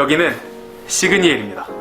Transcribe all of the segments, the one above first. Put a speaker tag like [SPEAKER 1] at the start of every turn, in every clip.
[SPEAKER 1] 여기는 시그니엘입니다.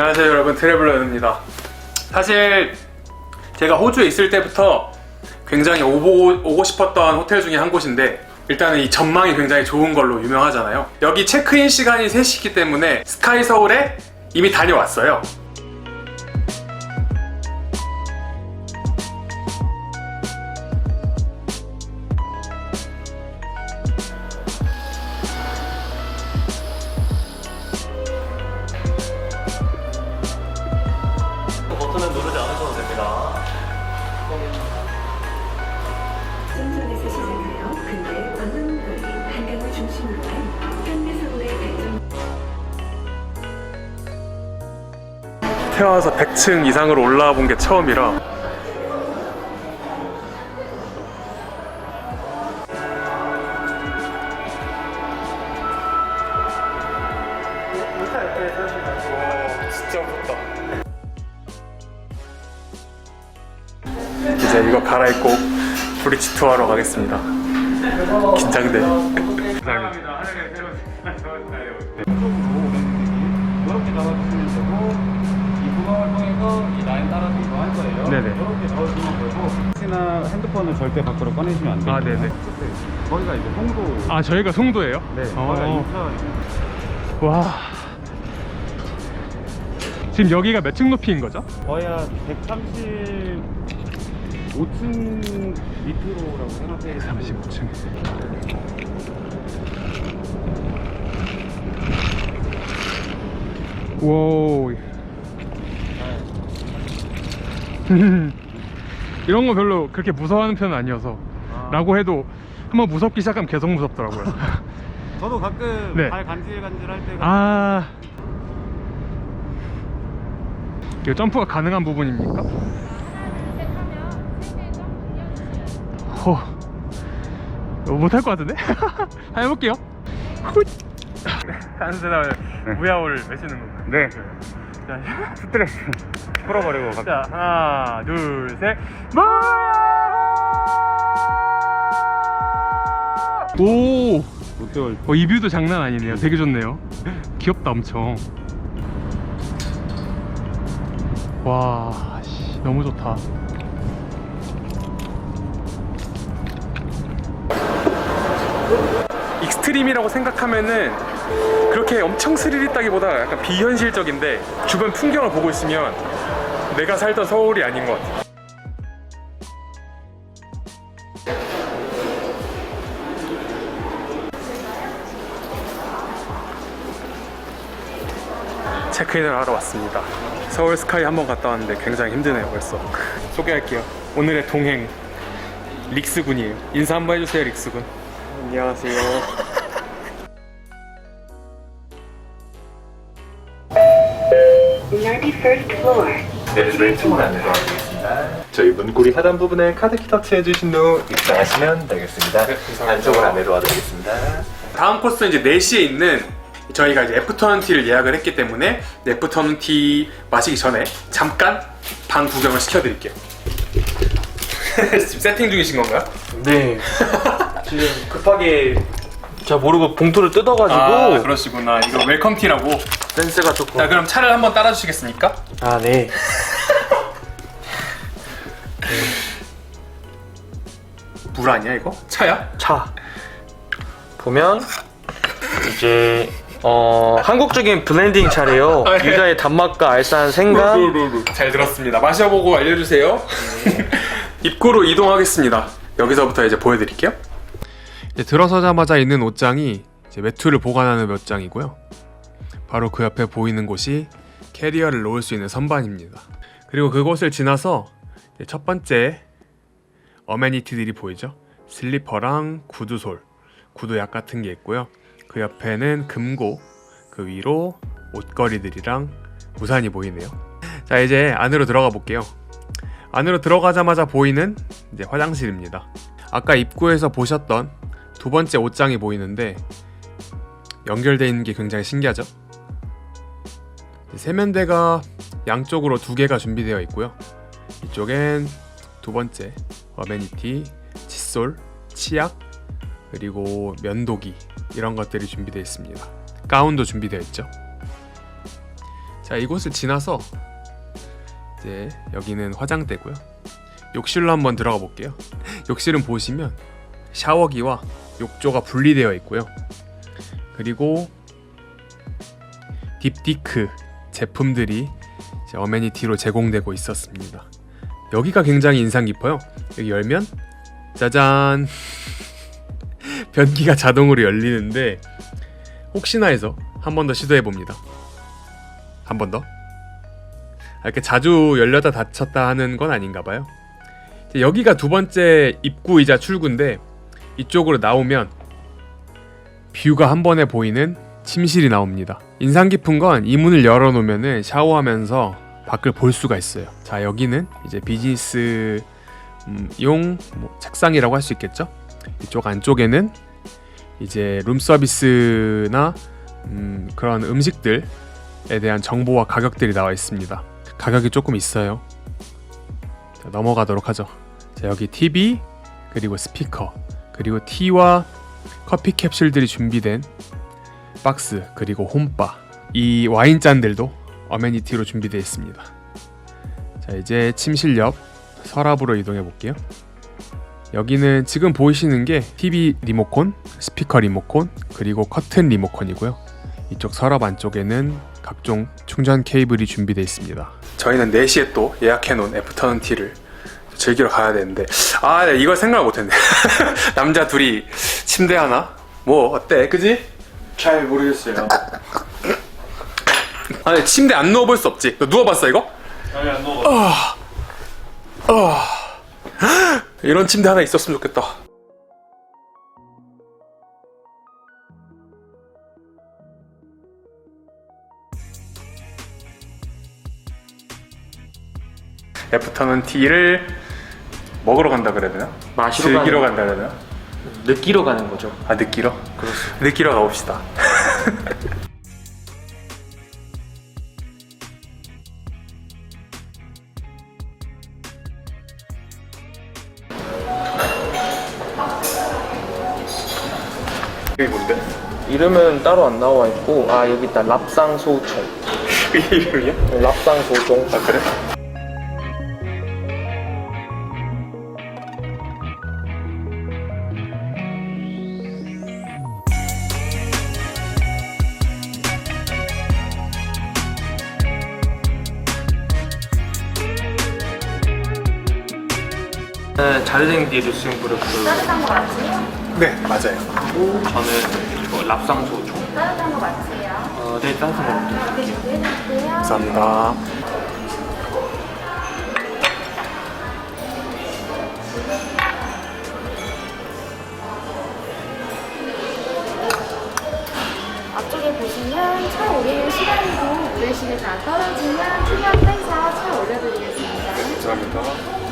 [SPEAKER 1] 안녕하세요 여러분 트래블러입니다. 사실 제가 호주에 있을 때부터 굉장히 오고, 오고 싶었던 호텔 중에 한 곳인데 일단은 이 전망이 굉장히 좋은 걸로 유명하잖아요. 여기 체크인 시간이 3시기 때문에 스카이 서울에 이미 다녀왔어요. 태어나서 100층 이상으로 올라와 본 게 처음이라. 이제 이거 갈아입고 브릿지 투어하러 가겠습니다. 긴장돼 네네.
[SPEAKER 2] 이렇게 잡아주시면 되고 혹시나 핸드폰을 절대 밖으로 꺼내시면 안 돼요.
[SPEAKER 1] 아, 네네.
[SPEAKER 2] 거기가 이제 송도.
[SPEAKER 1] 아 저희가 송도예요?
[SPEAKER 2] 네.
[SPEAKER 1] 어.
[SPEAKER 2] 인천.
[SPEAKER 1] 와. 지금 여기가 몇 층 높이인 거죠?
[SPEAKER 2] 거의 한 135층 밑으로라고 생각해요.
[SPEAKER 1] 35층. 오. 이런 거 별로 그렇게 무서워하는 편은 아니어서
[SPEAKER 2] 아.
[SPEAKER 1] 라고 해도 한번 무섭기 시작하면 계속 무섭더라고요.
[SPEAKER 2] 저도 가끔
[SPEAKER 1] 네.
[SPEAKER 2] 발 간질간질 할 때가
[SPEAKER 1] 아. 이거 점프가 가능한 부분입니까? 호. 어, 못할 것 같은데? 한번 해볼게요. 훗. 한스나을 무야호를 외치는 건가요?
[SPEAKER 2] 네.
[SPEAKER 1] 자,
[SPEAKER 2] 스트레스 풀어버리고 갑
[SPEAKER 1] 자, 하나, 둘, 셋. 무야호! 오!
[SPEAKER 2] 롯데월
[SPEAKER 1] 어, 이 뷰도 장난 아니네요. 되게 좋네요. 귀엽다, 엄청. 와, 씨, 너무 좋다. 익스트림이라고 생각하면은 그렇게 엄청 스릴 있다기보다 약간 비현실적인데 주변 풍경을 보고 있으면 내가 살던 서울이 아닌 것 같아. 체크인을 하러 왔습니다. 서울 스카이 한번 갔다 왔는데 굉장히 힘드네요 벌써. 소개할게요. 오늘의 동행 릭스 군이에요. 인사 한번 해주세요 릭스 군. 안녕하세요.
[SPEAKER 3] 도와드리겠습니다. 저희 문고리 하단 부분에 카드키 터치해 주신 후 입장하시면 되겠습니다.
[SPEAKER 1] 네, 감사합니다.
[SPEAKER 3] 안쪽으로 안내 도와드리겠습니다.
[SPEAKER 1] 다음 코스는 이제 4시에 있는 저희가 이제 애프터눈 티를 예약을 했기 때문에 애프터눈 티 마시기 전에 잠깐 방 구경을 시켜드릴게요. 지금 세팅 중이신 건가요?
[SPEAKER 4] 네. 지금 급하게 제가 모르고 봉투를 뜯어가지고
[SPEAKER 1] 아 그러시구나. 이거 웰컴 티라고.
[SPEAKER 4] 센스가 조금.
[SPEAKER 1] 자 그럼 차를 한번 따라주시겠습니까?
[SPEAKER 4] 아 네.
[SPEAKER 1] 물 아니야 이거? 차야?
[SPEAKER 4] 차 보면 이제 어 한국적인 블렌딩 차래요.
[SPEAKER 1] 아, 예.
[SPEAKER 4] 유자의 단맛과 알싸한 생강.
[SPEAKER 1] 잘 들었습니다. 마셔보고 알려주세요. 입구로 이동하겠습니다. 여기서부터 이제 보여드릴게요. 들어서자마자 있는 옷장이 외투를 보관하는 옷장이고요. 바로 그 옆에 보이는 곳이 캐리어를 놓을 수 있는 선반입니다. 그리고 그곳을 지나서 첫 번째 어메니티들이 보이죠. 슬리퍼랑 구두솔 구두약 같은 게 있고요. 그 옆에는 금고, 그 위로 옷걸이들이랑 우산이 보이네요. 자 이제 안으로 들어가 볼게요. 안으로 들어가자마자 보이는 이제 화장실입니다. 아까 입구에서 보셨던 두 번째 옷장이 보이는데 연결되어 있는 게 굉장히 신기하죠? 세면대가 양쪽으로 두 개가 준비되어 있고요. 이쪽엔 두 번째 어메니티, 칫솔, 치약, 그리고 면도기 이런 것들이 준비되어 있습니다. 가운도 준비되어 있죠. 자, 이곳을 지나서 이제 여기는 화장대고요. 욕실로 한번 들어가 볼게요. 욕실은 보시면 샤워기와 욕조가 분리되어 있고요. 그리고 딥디크 제품들이 어메니티로 제공되고 있었습니다. 여기가 굉장히 인상 깊어요. 여기 열면 짜잔 변기가 자동으로 열리는데 혹시나 해서 한 번 더 시도해 봅니다. 한 번 더. 아, 이렇게 자주 열렸다 닫혔다 하는 건 아닌가 봐요. 여기가 두 번째 입구이자 출구인데 이쪽으로 나오면 뷰가 한 번에 보이는 침실이 나옵니다. 인상 깊은 건 이 문을 열어놓으면 샤워하면서 밖을 볼 수가 있어요. 자 여기는 이제 비즈니스 음, 용 뭐, 책상이라고 할 수 있겠죠. 이쪽 안쪽에는 이제 룸 서비스나 음, 그런 음식들에 대한 정보와 가격들이 나와 있습니다. 가격이 조금 있어요. 자, 넘어가도록 하죠. 자, 여기 TV 그리고 스피커 그리고 티와 커피 캡슐들이 준비된 박스 그리고 홈바 이 와인 잔들도 어메니티로 준비되어 있습니다. 자 이제 침실 옆 서랍으로 이동해 볼게요. 여기는 지금 보이시는 게 TV 리모콘, 스피커 리모콘, 그리고 커튼 리모컨이고요. 이쪽 서랍 안쪽에는 각종 충전 케이블이 준비되어 있습니다. 저희는 4시에 또 예약해 놓은 애프터눈 티를 즐기러 가야 되는데 아 네, 이걸 생각을 못했네. 남자 둘이 침대 하나? 뭐 어때? 그지?
[SPEAKER 4] 잘 모르겠어요.
[SPEAKER 1] 아니 침대 안 누워볼 수 없지. 너 누워봤어 이거?
[SPEAKER 2] 아니 안 먹어.
[SPEAKER 1] 이런 침대 하나 있었으면 좋겠다. 애프터는 티를 먹으러 간다 그래야 되나?
[SPEAKER 4] 마시러
[SPEAKER 1] 즐기러
[SPEAKER 4] 가는
[SPEAKER 1] 간다 그래야 되나?
[SPEAKER 4] 느끼러 가는 거죠.
[SPEAKER 1] 아 느끼러? 그렇습니다. 느끼러 가봅시다. 이게 뭔데?
[SPEAKER 4] 이름은 따로 안 나와 있고 아 여기 있다 랍상소총.
[SPEAKER 1] 이게 이름이야?
[SPEAKER 4] 랍상소총.
[SPEAKER 1] 아 그래?
[SPEAKER 4] 네, 자르댕 디르 스윙브르크.
[SPEAKER 5] 따뜻한 거 맞으세요?
[SPEAKER 1] 네 맞아요.
[SPEAKER 4] 저는 이거 랍상소총.
[SPEAKER 5] 따뜻한 거 맞으세요?
[SPEAKER 4] 어, 네 따뜻한 거.
[SPEAKER 5] 네, 준비해드릴게요.
[SPEAKER 1] 감사합니다.
[SPEAKER 5] 앞쪽에 보시면 차 올릴 시간이고 브레시를 다 떨어지면 투명 빼서 차 올려드리겠습니다.
[SPEAKER 1] 감사합니다.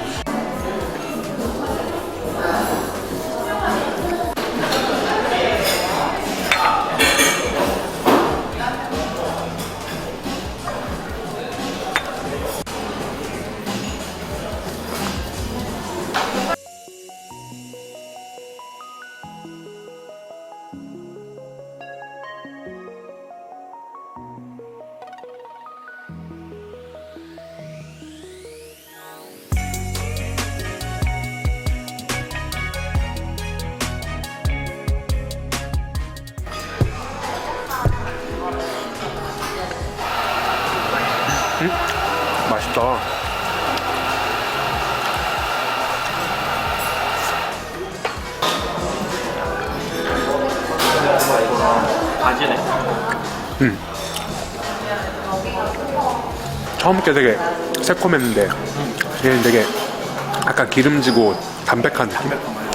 [SPEAKER 4] 바지네.
[SPEAKER 1] 처음 게 되게 새콤했는데 얘는 되게 약간 기름지고 담백한 느낌.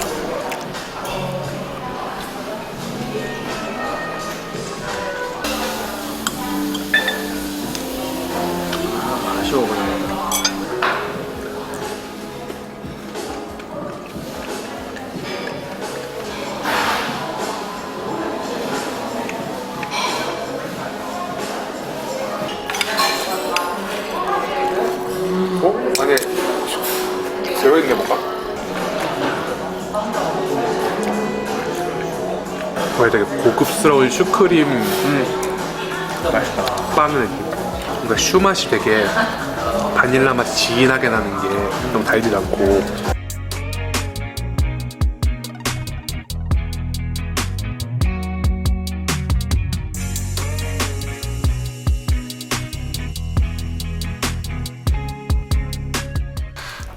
[SPEAKER 1] 슈크림 맛있다. 빵 느낌. 그러니까 슈 맛이 되게 바닐라 맛이 진하게 나는 게 너무 달지 않고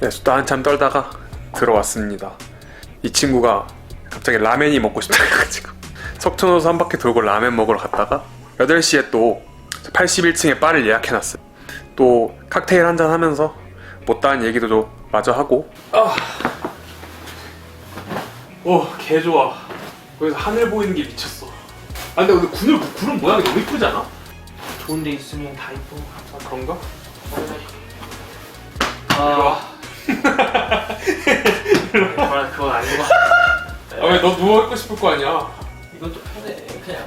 [SPEAKER 1] 네, 또 한참 떨다가 들어왔습니다. 이 친구가 갑자기 라멘이 먹고 싶다 해가지고 석촌호수 한 바퀴 돌고 라멘 먹으러 갔다가 8시에 또 81층에 바를 예약해놨어요. 또 칵테일 한잔 하면서 못다한 얘기도 좀 마저 하고 아. 오, 개 좋아. 거기서 하늘 보이는 게 미쳤어. 아, 근데 오늘 구름, 구름 모양이 너무 이쁘지 않아?
[SPEAKER 4] 좋은 데 있으면 다 이뻐.
[SPEAKER 1] 아, 그런가?
[SPEAKER 4] 아. 그건 그건 아니고.
[SPEAKER 1] 아, 왜 너 누워있고 싶을 거 아니야?
[SPEAKER 4] 이것도 편해. 그냥.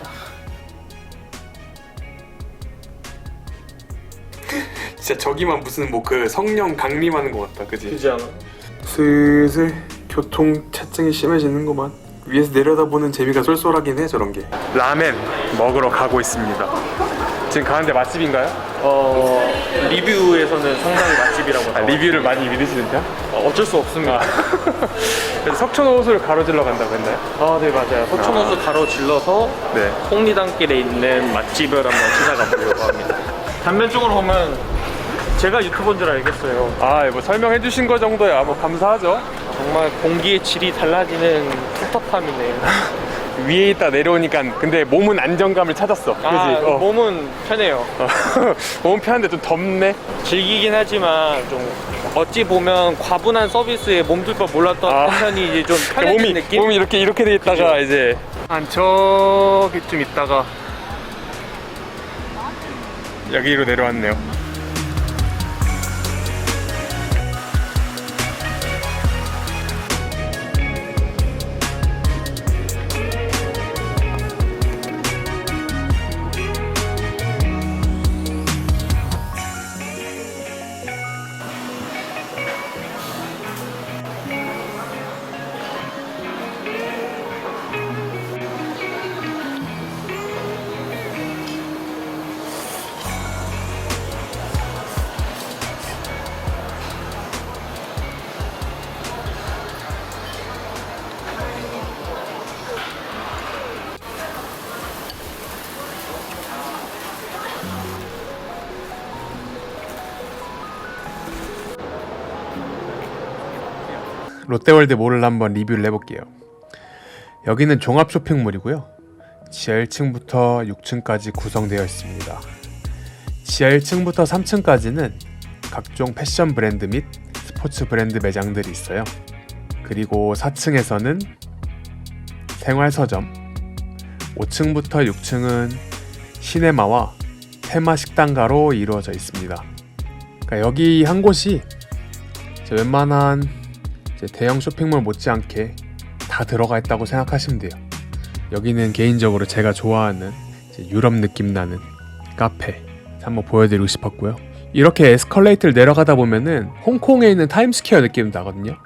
[SPEAKER 1] 진짜 저기만 무슨 뭐 그 성령 강림하는 것 같다, 그지?
[SPEAKER 4] 그지 않아?
[SPEAKER 1] 슬슬 교통 체증이 심해지는구만 위에서 내려다보는 재미가 쏠쏠하긴 해 저런 게 라멘 먹으러 가고 있습니다 지금 가는데 맛집인가요?
[SPEAKER 4] 어 리뷰에서는 상당히 맛집이라고.
[SPEAKER 1] 아, 리뷰를 많이 믿으시는 편?
[SPEAKER 4] 어, 어쩔 수 없습니다.
[SPEAKER 1] 그래서 석촌호수를 가로질러 간다고 했나요?
[SPEAKER 4] 아, 네 맞아요. 석촌호수 가로질러서
[SPEAKER 1] 네
[SPEAKER 4] 홍리단길에 있는 맛집을 한번 찾아가 보려고 합니다. 단면적으로 보면 제가 유튜버인 줄 알겠어요.
[SPEAKER 1] 아, 뭐 설명해 주신 거 정도야 뭐 감사하죠
[SPEAKER 4] 정말 공기의 질이 달라지는 텁텁함이네요.
[SPEAKER 1] 위에 있다 내려오니까 근데 몸은 안정감을 찾았어 그지?
[SPEAKER 4] 아,
[SPEAKER 1] 어.
[SPEAKER 4] 몸은 편해요.
[SPEAKER 1] 몸은 편한데 좀 덥네
[SPEAKER 4] 즐기긴 하지만 좀 어찌 보면 과분한 서비스에 몸둘 바 몰랐던
[SPEAKER 1] 아.
[SPEAKER 4] 패션이 이제 좀 편해진
[SPEAKER 1] 몸이
[SPEAKER 4] 느낌?
[SPEAKER 1] 몸이 이렇게 이렇게 돼 있다가
[SPEAKER 4] 그죠?
[SPEAKER 1] 이제 한 저기쯤 있다가 여기로 내려왔네요. 롯데월드 몰을 한번 리뷰를 해볼게요. 여기는 종합 쇼핑몰이고요. 지하 1층부터 6층까지 구성되어 있습니다. 지하 1층부터 3층까지는 각종 패션 브랜드 및 스포츠 브랜드 매장들이 있어요. 그리고 4층에서는 생활 서점, 5층부터 6층은 시네마와 테마 식당가로 이루어져 있습니다. 그러니까 여기 한 곳이 웬만한 대형 쇼핑몰 못지않게 다 들어가 있다고 생각하시면 돼요. 여기는 개인적으로 제가 좋아하는 유럽 느낌 나는 카페 한번 보여드리고 싶었고요. 이렇게 에스컬레이터를 내려가다 보면은 홍콩에 있는 타임스퀘어 느낌 나거든요.